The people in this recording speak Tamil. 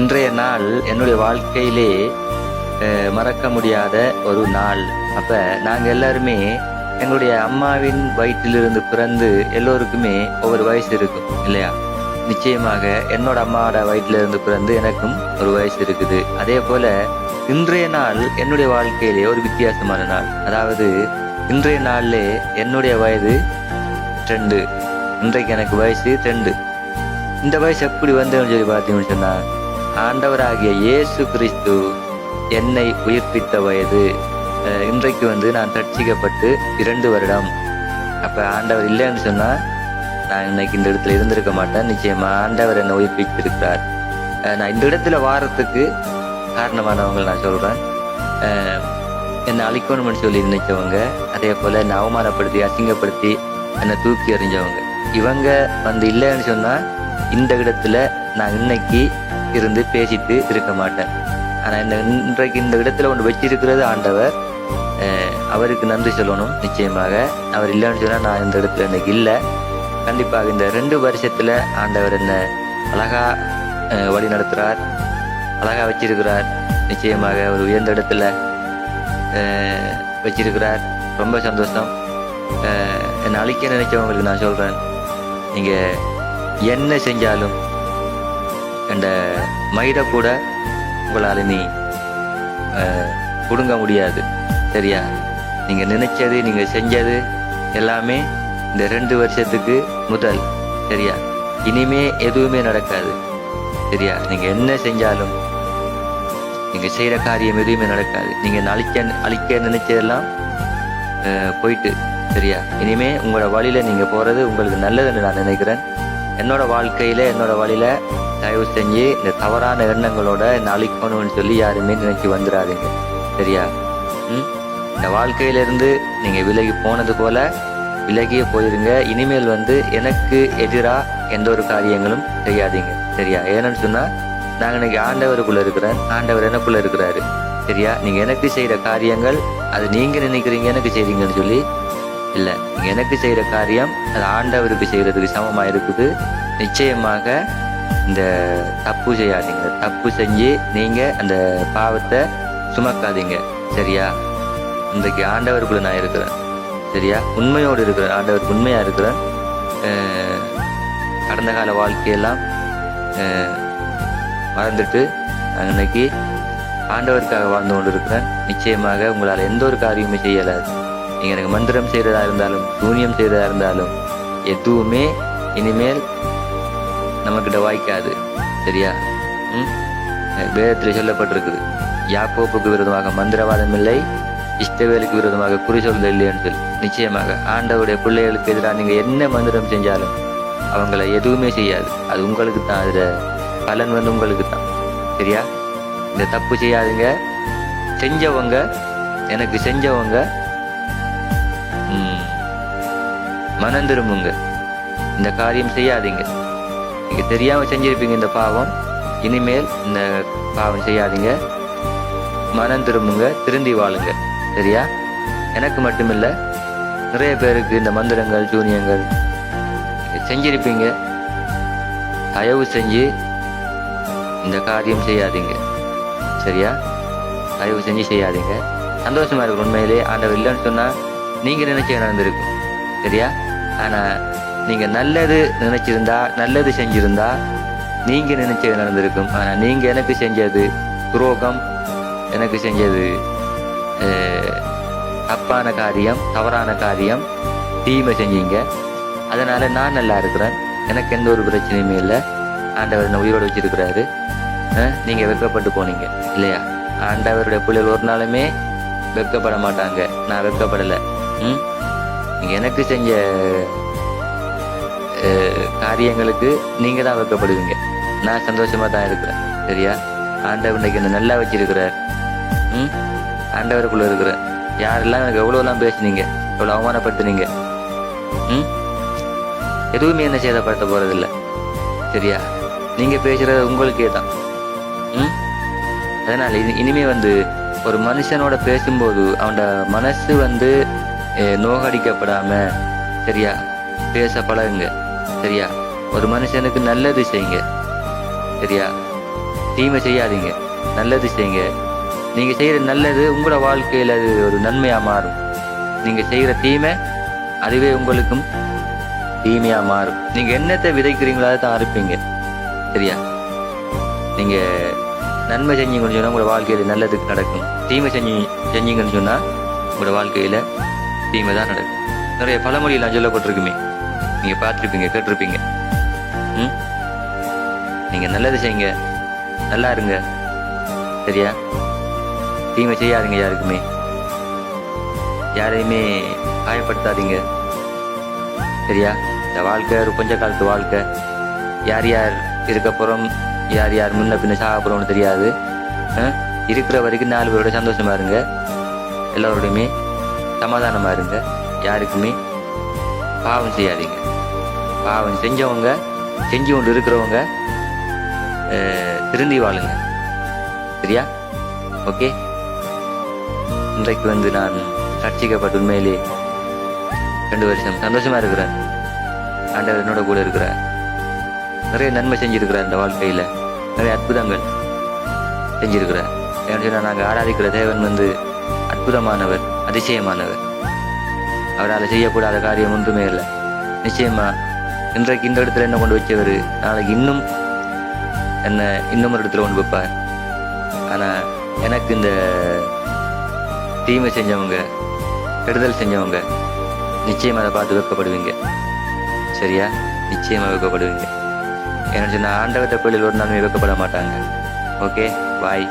இன்றைய நாள் என்னுடைய வாழ்க்கையிலே மறக்க முடியாத ஒரு நாள். அப்ப நாங்க எல்லாருமே எங்களுடைய அம்மாவின் வயிற்றிலிருந்து பிறந்து எல்லோருக்குமே ஒவ்வொரு வயசு இருக்கும் இல்லையா? நிச்சயமாக என்னோட அம்மாவோட வயிற்றிலிருந்து பிறந்து எனக்கும் ஒரு வயசு இருக்குது. அதே போல இன்றைய நாள் என்னுடைய வாழ்க்கையிலே ஒரு வித்தியாசமான நாள். அதாவது இன்றைய நாள்ல என்னுடைய வயது ரெண்டு. இன்றைக்கு எனக்கு வயசு ரெண்டு. இந்த வயசு எப்படி வந்ததுன்னு சொல்லி பார்த்தீங்கன்னு சொன்னா ஆண்டவராகிய இயேசு கிறிஸ்து என்னை உயிர்ப்பித்த வயது இன்றைக்கு வந்து நான் ரட்சிக்கப்பட்டு இரண்டு வருடம். அப்ப ஆண்டவர் இல்லைன்னு சொன்னா நான் இன்னைக்கு இந்த இடத்துல இருந்திருக்க மாட்டேன். நிச்சயமா ஆண்டவர் என்னை உயிர்ப்பித்திருக்கிறார். நான் இந்த இடத்துல வாரத்துக்கு காரணமானவங்க நான் சொல்றேன். என்னை அழிக்கணும்னு சொல்லி நினைச்சவங்க அதே போல என்னை அவமானப்படுத்தி அசிங்கப்படுத்தி என்னை தூக்கி எறிஞ்சவங்க. இவங்க வந்து இல்லைன்னு சொன்னா இந்த இடத்துல நான் இன்னைக்கு இருந்து பேசிட்டு இருக்க மாட்டேன் ஆனால் இந்த இன்றைக்கு இந்த இடத்துல ஒன்று வச்சிருக்கிறது ஆண்டவர் அவருக்கு நன்றி சொல்லணும். நிச்சயமாக அவர் இல்லைன்னு சொன்னால் நான் இந்த இடத்துல எனக்கு இல்லை. கண்டிப்பாக இந்த ரெண்டு வருஷத்தில் ஆண்டவர் என்ன அழகா வழி நடத்துகிறார் அழகாக வச்சிருக்கிறார். நிச்சயமாக ஒரு உயர்ந்த இடத்துல வச்சிருக்கிறார். ரொம்ப சந்தோஷம். என்னை அழிக்க நினைச்சவங்களுக்கு நான் சொல்கிறேன் நீங்கள் என்ன செஞ்சாலும் அந்த மயிரை கூட உங்களால் நீ கொடுங்க முடியாது. சரியா? நீங்கள் நினைச்சது நீங்கள் செஞ்சது எல்லாமே இந்த ரெண்டு வருஷத்துக்கு முதல். சரியா? இனிமே எதுவுமே நடக்காது. சரியா? நீங்கள் என்ன செஞ்சாலும் நீங்கள் செய்கிற காரியம் எதுவுமே நடக்காது. நீங்கள் அழிக்க அழிக்க நினைச்சதெல்லாம் போயிட்டு. சரியா? இனிமே உங்களோட வழியில நீங்க போறது உங்களுக்கு நல்லதுன்னு நான் நினைக்கிறேன். என்னோட வாழ்க்கையில என்னோட வழியில தயவு செஞ்சு இந்த தவறான எண்ணங்களோட என்னை அழிக்கணும்னு சொல்லி யாருமே நினைக்கி வந்துடாதீங்க சரியா? ம்? இந்த வாழ்க்கையில இருந்து விலகி போனது போல விலகியே போயிருங்க. இனிமேல் வந்து எனக்கு எதிராக எந்த ஒரு காரியங்களும் செய்யாதீங்க. சரியா? ஏன்னு சொன்னால் நாங்கள் இன்னைக்கு ஆண்டவருக்குள்ளே இருக்கிறேன். ஆண்டவர் எனக்குள்ளே இருக்கிறாரு. சரியா? நீங்கள் எனக்கு செய்கிற காரியங்கள் அது நீங்கள் நினைக்கிறீங்க எனக்கு செய்கிறீங்கன்னு சொல்லி இல்லை. எனக்கு செய்கிற காரியம் அது ஆண்டவருக்கு செய்கிறதுக்கு சமமாக இருக்குது. நிச்சயமாக இந்த தப்பு செய்யாதீங்க. தப்பு செஞ்சு நீங்க அந்த பாவத்தை சுமக்காதீங்க. சரியா? இன்றைக்கு ஆண்டவருக்குள்ள நான் இருக்கிறேன். சரியா? உண்மையோடு இருக்கிறேன். ஆண்டவருக்கு உண்மையா இருக்கிறேன் கடந்த கால வாழ்க்கையெல்லாம் மறந்துட்டு இன்னைக்கு ஆண்டவருக்காக வாழ்ந்து கொண்டு இருக்கிறேன் நிச்சயமாக உங்களால் எந்த ஒரு காரியமுமே செய்யலாது. நீங்க எனக்கு மந்திரம் செய்யறதா இருந்தாலும் சூன்யம் செய்யறதா இருந்தாலும் எதுவுமே இனிமேல் நம்மக்கிட்ட வாய்க்காது. சரியா? ம்? வேதத்தில் சொல்லப்பட்டிருக்குது. யாக்கோப்புக்கு விரோதமாக மந்திரவாதம் இல்லை இஷ்டவேலுக்கு விரோதமாக குறி சொல்ல இல்லை என்று நிச்சயமாக ஆண்டவருடைய பிள்ளைகளுக்கு எதிராக நீங்கள் என்ன மந்திரம் செஞ்சாலும் அவங்கள எதுவுமே செய்யாது. அது உங்களுக்கு தான் அதில் பலன் வந்து உங்களுக்கு தான் சரியா? இந்த தப்பு செய்யாதீங்க. செஞ்சவங்க எனக்கு செஞ்சவங்க ம், மனம் திரும்புங்க. இந்த காரியம் செய்யாதீங்க. நீங்கள் தெரியாமல் செஞ்சுருப்பீங்க இந்த பாவம். இனிமேல் இந்த பாவம் செய்யாதீங்க. மனம் திரும்புங்க திருந்தி வாழுங்க. சரியா? எனக்கு மட்டுமில்லை நிறைய பேருக்கு இந்த மந்திரங்கள் சூனியங்கள் நீங்க செஞ்சிருப்பீங்க. தயவு செஞ்சு இந்த காரியம் செய்யாதீங்க. சரியா? தயவு செஞ்சு செய்யாதீங்க. சந்தோஷமாக இருக்கும் உண்மையிலே. ஆண்டவர் இல்லைன்னு சொன்னால் நீங்கள் நினைச்ச நடந்திருக்கும். சரியா? ஆனால் நீங்க நல்லது நினைச்சிருந்தா நல்லது செஞ்சிருந்தா நீங்க நினைச்சது நடந்திருக்கும். ஆனா நீங்க எனக்கு செஞ்சது துரோகம் எனக்கு செஞ்சது தப்பான காரியம் தவறான காரியம் தீமை செஞ்சீங்க. அதனால நான் நல்லா இருக்கிறேன். எனக்கு எந்த ஒரு பிரச்சனையுமே இல்லை. ஆண்டவர் என்னை உயிரோடு வச்சிருக்கிறாரு. நீங்கள் நீங்க வெட்கப்பட்டு போனீங்க இல்லையா? ஆண்டவருடைய பிள்ளைகள் ஒரு நாளுமே வெட்கப்பட மாட்டாங்க. நான் வெட்கப்படலை. ம்? எனக்கு செஞ்ச காரியங்களுக்கு நீங்க தான் வைக்கப்படுவீங்க. நான் சந்தோஷமா தான் இருக்கிறேன். சரியா? ஆண்டவர் இன்னைக்கு என்ன நல்லா வச்சிருக்கிறார். ம்? ஆண்டவருக்குள்ள இருக்கிறேன் யாரெல்லாம் எனக்கு எவ்வளோலாம் பேசுனீங்க எவ்வளோ அவமானப்படுத்துனீங்க ம்? எதுவுமே என்ன சேதப்படுத்த போறதில்ல. சரியா? நீங்க பேசுறது உங்களுக்கே தான். ம்? அதனால இனி- இனிமே வந்து ஒரு மனுஷனோட பேசும்போது அவனோட மனசு வந்து அஹ், நோகடிக்கப்படாம சரியா? பேச பழகுங்க. சரியா? ஒரு மனுஷனுக்கு நல்லது செய்யுங்க. சரியா? தீமை செய்யாதீங்க. நல்லது செய்யுங்க. நீங்கள் செய்கிற நல்லது உங்களோட வாழ்க்கையில அது ஒரு நன்மையாக மாறும். நீங்கள் செய்கிற தீமை அதுவே உங்களுக்கும் தீமையாக மாறும். நீங்கள் என்னத்தை விதைக்கிறீங்களோ அதை தான் அறுப்பீங்க. சரியா? நீங்கள் நன்மை செஞ்சீங்கன்னு சொன்னால் உங்களோட வாழ்க்கையில் நல்லது நடக்கும். தீமை செஞ்சு செஞ்சீங்கன்னு சொன்னால் உங்களோட வாழ்க்கையில் தீமை தான் நடக்கும். நிறைய பழமொழியெல்லாம் சொல்லப்பட்டிருக்குமே நீங்க பார்த்துருப்பீங்க கேட்டிருப்பீங்க. ம்? நீங்க நல்லது செய்யுங்க. நல்லா இருங்க. சரியா? தீமை செய்யாதீங்க யாருக்குமே. யாரையுமே காயப்படுத்தாதீங்க. சரியா? இந்த வாழ்க்கை ஒரு கொஞ்ச காலத்து வாழ்க்கை. யார் யார் இருக்க போகிறோம் யார் யார் முன்ன பின்ன சாக போகிறோம்னு தெரியாது. இருக்கிற வரைக்கும் நாலு பேரோட சந்தோஷமா இருங்க. எல்லோரோடையுமே சமாதானமா இருங்க. யாருக்குமே பாவம் செய்யாதீங்க. பாவம் செஞ்சவங்க செஞ்சு கொண்டு இருக்கிறவங்க திருந்தி வாழுங்க. சரியா? ஓகே? இன்றைக்கு வந்து நான் ரட்சிக்கப்பட்ட உண்மையிலே ரெண்டு வருஷம் சந்தோஷமா இருக்கிறேன். ஆண்டவர் என்னோட கூட இருக்கிறார். நிறைய நன்மை செஞ்சிருக்கிறார் இந்த வாழ்க்கையில. நிறைய அற்புதங்கள் செஞ்சிருக்கிறார். ஏன்னு சொன்னால் நாங்கள் ஆராதிக்கிற தேவன் வந்து அற்புதமானவர் அதிசயமானவர். அவரால் செய்யக்கூடாத காரியம் ஒன்றுமே இல்லை. நிச்சயமா இன்றைக்கு இந்த இடத்துல என்ன கொண்டு வச்சவர் நாளைக்கு இன்னும் என்ன இன்னும் ஒரு இடத்துல கொண்டு வைப்பார். ஆனா எனக்கு இந்த தீமை செஞ்சவங்க கெடுதல் செஞ்சவங்க நிச்சயமாக அதை பார்த்து வைக்கப்படுவீங்க சரியா? நிச்சயமாக வைக்கப்படுவீங்க ஏன்னா சொன்னால் ஆண்டவத்தை கோயிலில் ஒரு நாளுமே வைக்கப்பட மாட்டாங்க. ஓகே? பாய்.